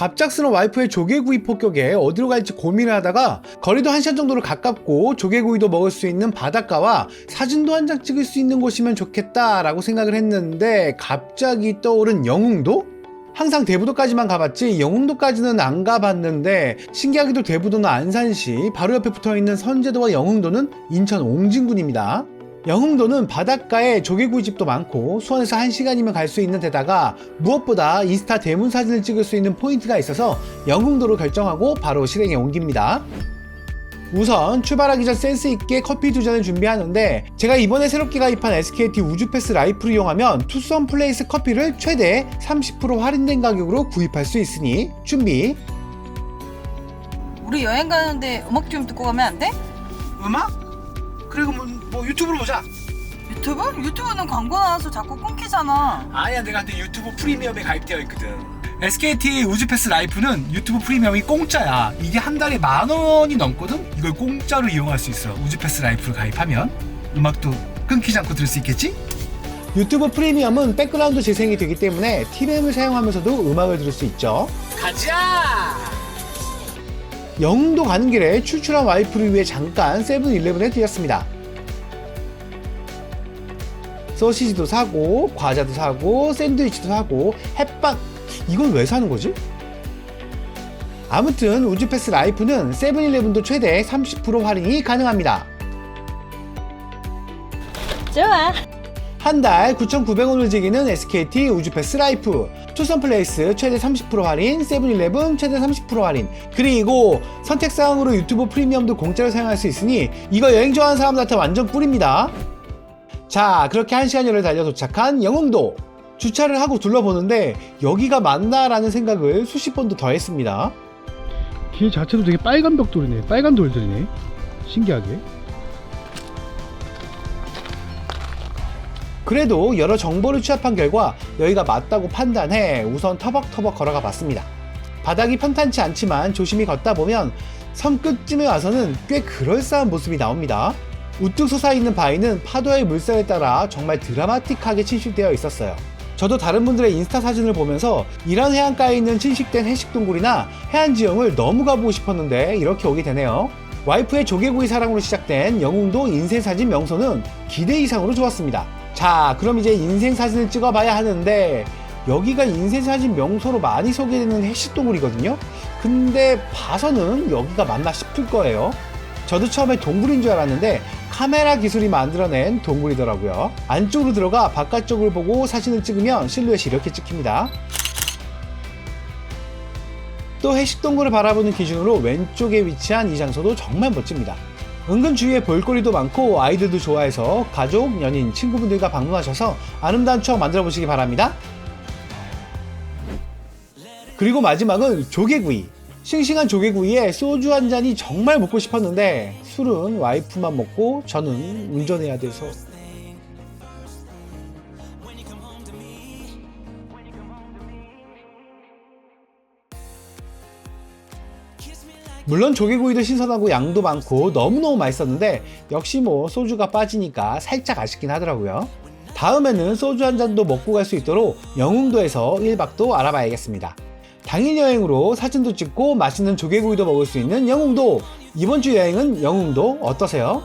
갑작스러운 와이프의 조개구이 폭격에 어디로 갈지 고민을 하다가 거리도 1시간 정도로 가깝고 조개구이도 먹을 수 있는 바닷가와 사진도 한 장 찍을 수 있는 곳이면 좋겠다 라고 생각을 했는데 갑자기 떠오른 영흥도? 항상 대부도까지만 가봤지 영흥도까지는 안 가봤는데 신기하게도 대부도는 안산시 바로 옆에 붙어있는 선제도와 영흥도는 인천 옹진군입니다. 영흥도는 바닷가에 조개구이집도 많고 수원에서 1시간이면 갈 수 있는 데다가 무엇보다 인스타 대문 사진을 찍을 수 있는 포인트가 있어서 영흥도로 결정하고 바로 실행에 옮깁니다. 우선 출발하기 전 센스 있게 커피 두 잔을 준비하는데 제가 이번에 새롭게 가입한 SKT 우주패스 라이프를 이용하면 투썸 플레이스 커피를 최대 30% 할인된 가격으로 구입할 수 있으니 준비 우리 여행 가는데 음악 좀 듣고 가면 안 돼? 음악? 그리고 뭐, 뭐 유튜브로 보자 유튜브? 유튜브는 광고 나와서 자꾸 끊기잖아. 아니야 내가 근데 유튜브 프리미엄에 가입되어 있거든 SKT 우주패스 라이프는 유튜브 프리미엄이 공짜야 이게 한 달에 만 원이 넘거든 이걸 공짜로 이용할 수 있어 우주패스 라이프를 가입하면 음악도 끊기지 않고 들을 수 있겠지? 유튜브 프리미엄은 백그라운드 재생이 되기 때문에 TVM을 사용하면서도 음악을 들을 수 있죠 가자! 영흥도 가는 길에 출출한 와이프를 위해 잠깐 세븐일레븐에 들렸습니다 소시지도 사고 과자도 사고 샌드위치도 사고 햇빵 이건 왜 사는 거지? 아무튼 우주패스 라이프는 세븐일레븐도 최대 30% 할인이 가능합니다. 좋아. 한 달 9,900원을 즐기는 SKT 우주패스 라이프 투썸플레이스 최대 30% 할인 세븐일레븐 최대 30% 할인 그리고 선택사항으로 유튜브 프리미엄도 공짜로 사용할 수 있으니 이거 여행 좋아하는 사람들한테 완전 꿀입니다 자 그렇게 1시간여를 달려 도착한 영흥도 주차를 하고 둘러보는데 여기가 맞나라는 생각을 수십 번도 더 했습니다 길 자체도 되게 빨간 벽돌이네. 빨간 돌들이네. 신기하게. 그래도 여러 정보를 취합한 결과 여기가 맞다고 판단해 우선 터벅터벅 걸어가 봤습니다. 바닥이 편탄치 않지만 조심히 걷다 보면 섬 끝쯤에 와서는 꽤 그럴싸한 모습이 나옵니다. 우뚝 솟아있는 바위는 파도의 물살에 따라 정말 드라마틱하게 침식되어 있었어요. 저도 다른 분들의 인스타 사진을 보면서 이런 해안가에 있는 침식된 해식 동굴이나 해안 지형을 너무 가보고 싶었는데 이렇게 오게 되네요. 와이프의 조개구이 사랑으로 시작된 영웅도 인생 사진 명소는 기대 이상으로 좋았습니다. 자, 그럼 이제 인생 사진을 찍어봐야 하는데 여기가 인생 사진 명소로 많이 소개되는 해식동굴이거든요. 근데 봐서는 여기가 맞나 싶을 거예요. 저도 처음에 동굴인 줄 알았는데 카메라 기술이 만들어낸 동굴이더라고요. 안쪽으로 들어가 바깥쪽을 보고 사진을 찍으면 실루엣이 이렇게 찍힙니다. 또 해식동굴을 바라보는 기준으로 왼쪽에 위치한 이 장소도 정말 멋집니다. 은근 주위에 볼거리도 많고 아이들도 좋아해서 가족, 연인, 친구분들과 방문하셔서 아름다운 추억 만들어 보시기 바랍니다. 그리고 마지막은 조개구이. 싱싱한 조개구이에 소주 한 잔이 정말 먹고 싶었는데 술은 와이프만 먹고 저는 운전해야 돼서 물론 조개구이도 신선하고 양도 많고 너무너무 맛있었는데 역시 뭐 소주가 빠지니까 살짝 아쉽긴 하더라고요. 다음에는 소주 한 잔도 먹고 갈 수 있도록 영흥도에서 1박도 알아봐야겠습니다. 당일 여행으로 사진도 찍고 맛있는 조개구이도 먹을 수 있는 영흥도. 이번 주 여행은 영흥도 어떠세요?